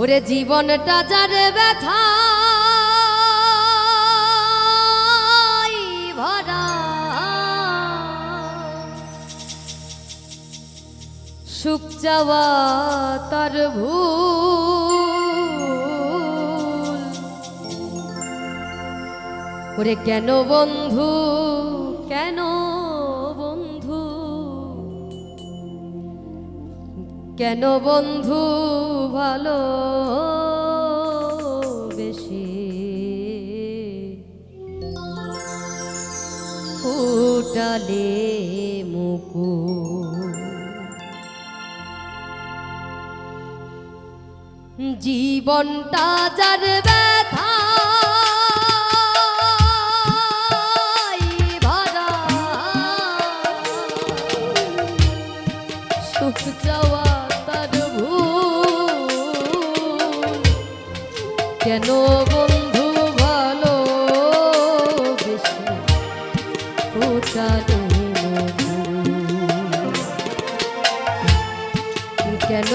ওরে জীবনটা যারে ব্যথা ভরা। সুখ চাওয়া তার ভুল। ওরে কেন বন্ধু কেন কেন বন্ধু ভালো বেশি? ফুটালে মুকু জীবনটা যার কেন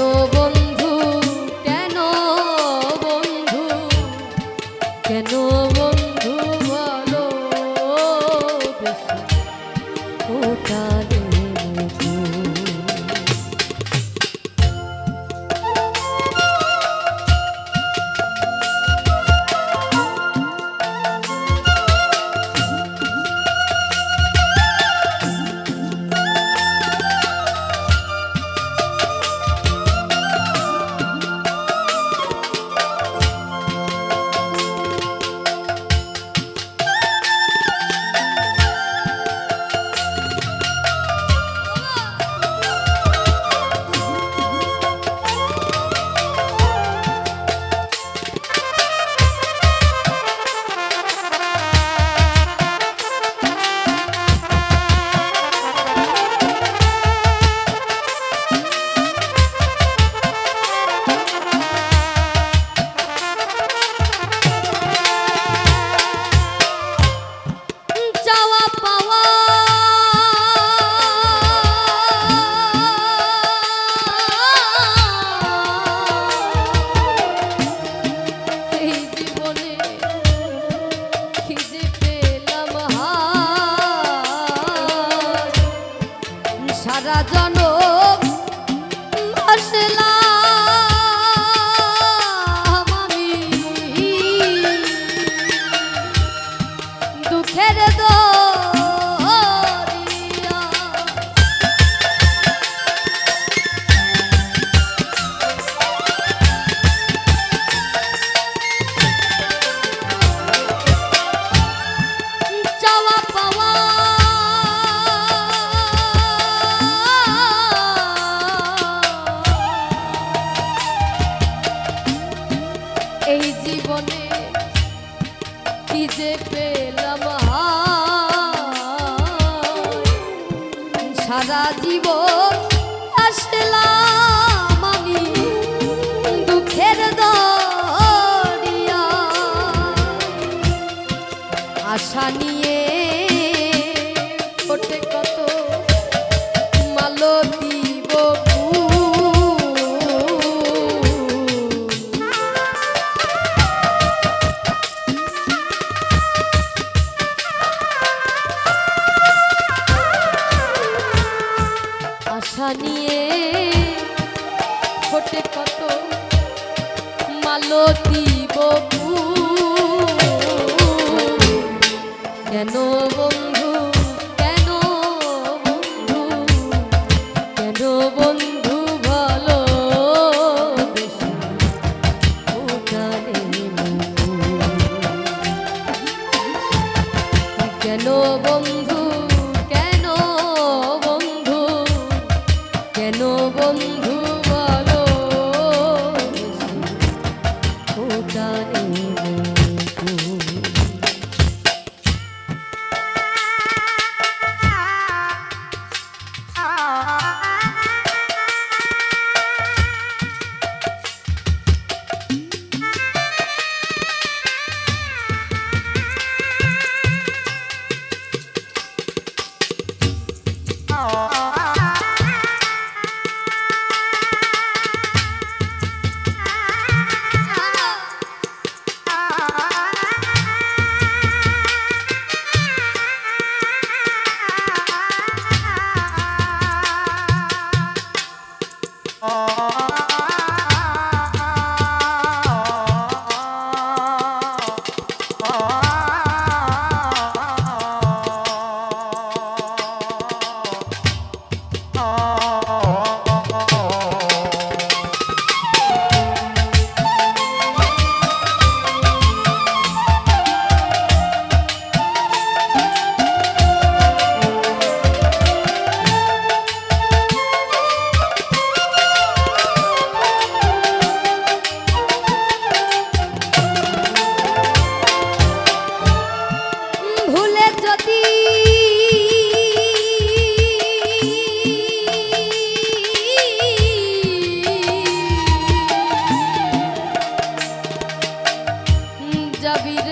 দুঃখের দরিয়া জীবন আসলাম আমি দুঃখের আশা নিয়ে ওঠে বকু কেন বন্ধু কেন বন্ধু কেন বন্ধু ভালো বন্ধু কেন বন্ধু কেন বন্ধু www.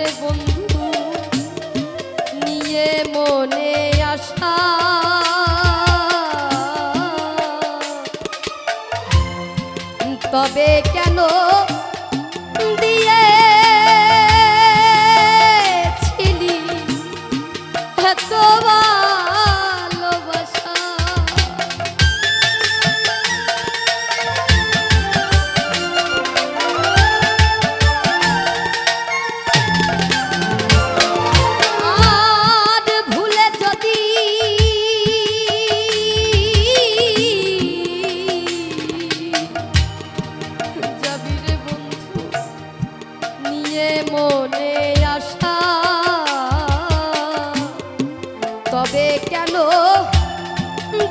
ছেড়ে কেন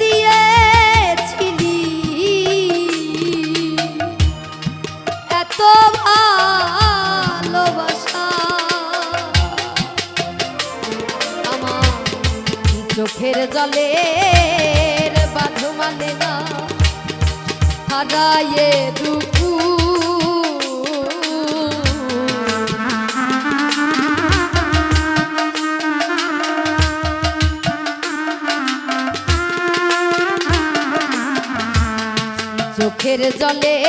দিয়েছিলি? এত ভালোবাসা আমার চোখের জলে বাধু মানে না হারায়ে দুঃখ donde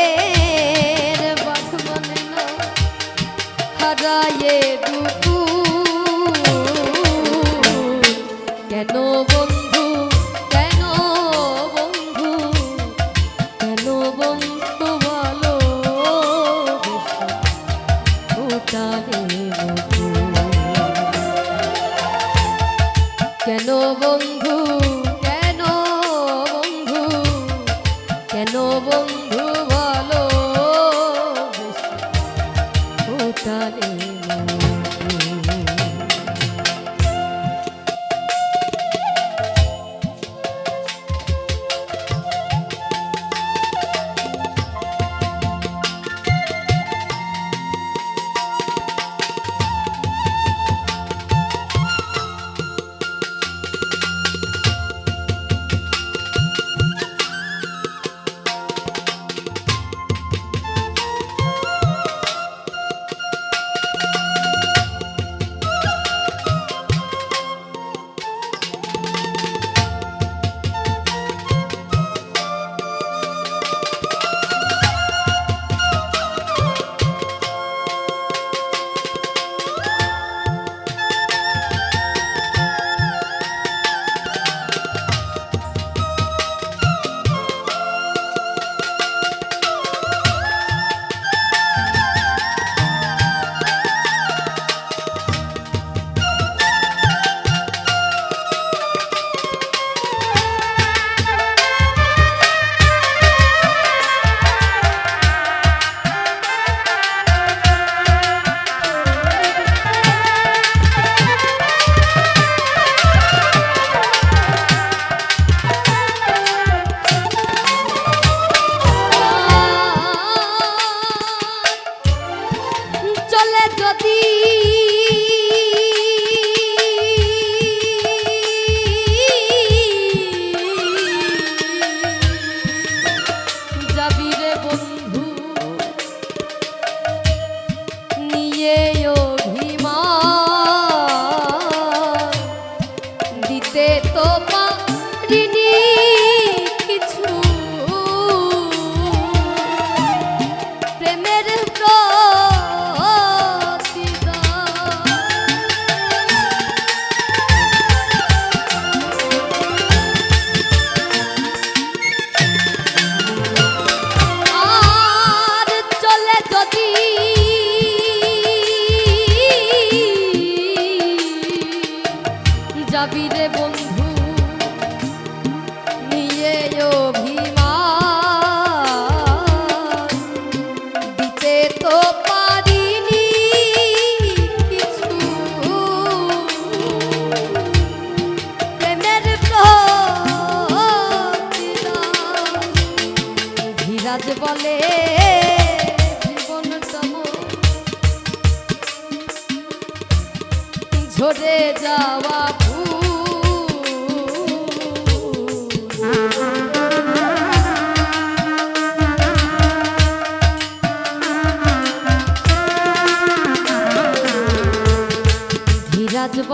Oh.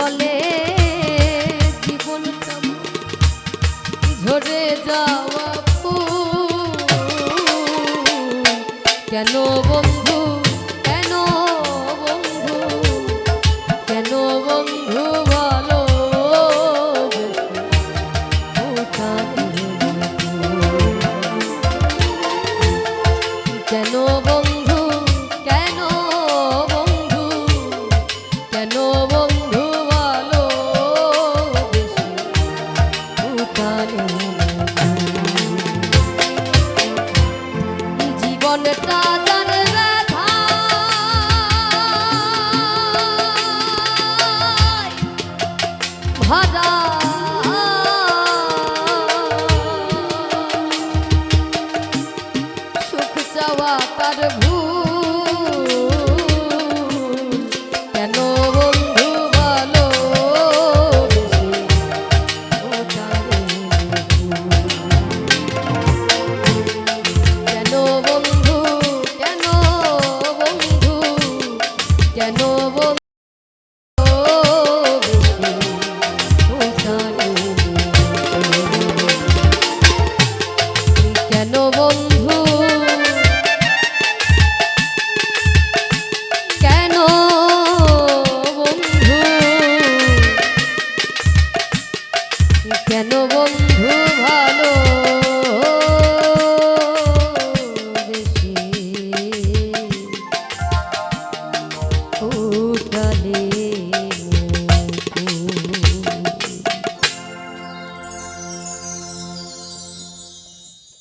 বলে জীবন ঝরে যাওয়া কেন বন্ধু কেন বন্ধু? কেন বন্ধু? জীবনটা